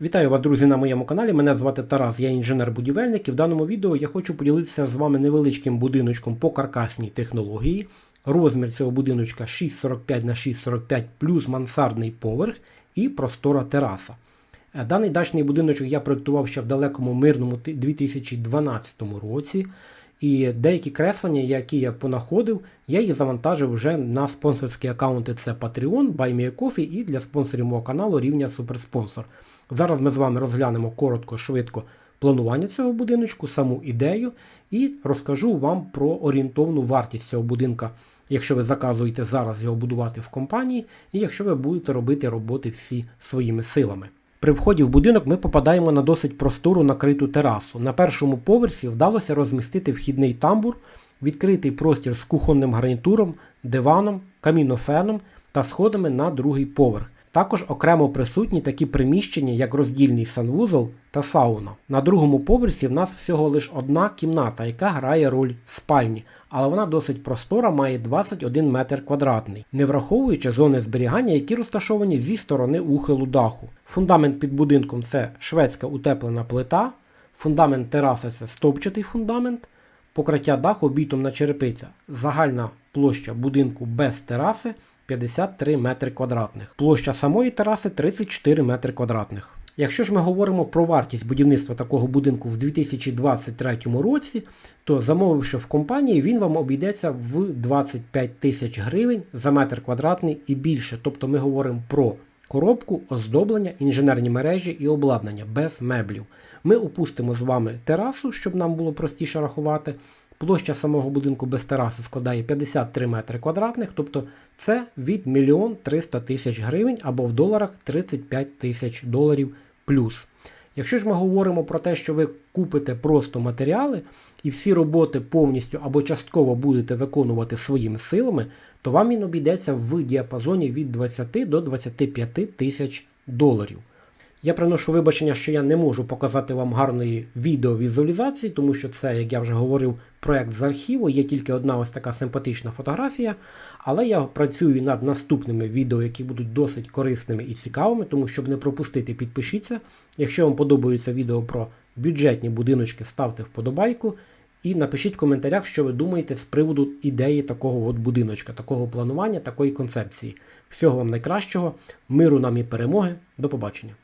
Вітаю вас, друзі, на моєму каналі. Мене звати Тарас, я інженер-будівельник і в даному відео я хочу поділитися з вами невеличким будиночком по каркасній технології. Розмір цього будиночка 6,45 на 6,45 плюс мансардний поверх і простора тераса. Е, Даний дачний будиночок я проєктував ще в далекому мирному 2012 році. І деякі креслення, які я понаходив, я їх завантажив вже на спонсорські аккаунти. Це Patreon, BuyMeACoffee і для спонсорів мого каналу рівня Суперспонсор. Зараз ми з вами розглянемо коротко, швидко планування цього будиночку, саму ідею, і розкажу вам про орієнтовну вартість цього будинка, якщо ви заказуєте зараз його будувати в компанії, і якщо ви будете робити роботи всі своїми силами. При вході в будинок ми попадаємо на досить простору накриту терасу. На першому поверсі вдалося розмістити вхідний тамбур, відкритий простір з кухонним гарнітуром, диваном, камінофеном та сходами на другий поверх. Також окремо присутні такі приміщення, як роздільний санвузол та сауна. На другому поверсі в нас всього лише одна кімната, яка грає роль спальні, але вона досить простора, має 21 метр квадратний, не враховуючи зони зберігання, які розташовані зі сторони ухилу даху. Фундамент під будинком це шведська утеплена плита, фундамент тераси це стовпчатий фундамент, покриття даху бітом на черепиця. Загальна площа будинку без тераси 53 метри квадратних. Площа самої тераси 34 метри квадратних. Якщо ж ми говоримо про вартість будівництва такого будинку в 2023 році, то замовивши в компанії, він вам обійдеться в 25 тисяч гривень за метр квадратний і більше. Тобто ми говоримо про коробку, оздоблення, інженерні мережі і обладнання без меблів. Ми опустимо з вами терасу, щоб нам було простіше рахувати. Площа самого будинку без тераси складає 53 метри квадратних, тобто це від 1 300 тисяч гривень або в доларах 35 тисяч доларів плюс. Якщо ж ми говоримо про те, що ви купите просто матеріали і всі роботи повністю або частково будете виконувати своїми силами, то вам він обійдеться в діапазоні від 20 до 25 тисяч доларів. Я приношу вибачення, що я не можу показати вам гарної відеовізуалізації, тому що це, як я вже говорив, проект з архіву, є тільки одна ось така симпатична фотографія. Але я працюю над наступними відео, які будуть досить корисними і цікавими, тому щоб не пропустити, підпишіться. Якщо вам подобається відео про бюджетні будиночки, ставте вподобайку. І напишіть в коментарях, що ви думаєте з приводу ідеї такого от будиночка, такого планування, такої концепції. Всього вам найкращого, миру нам і перемоги. До побачення.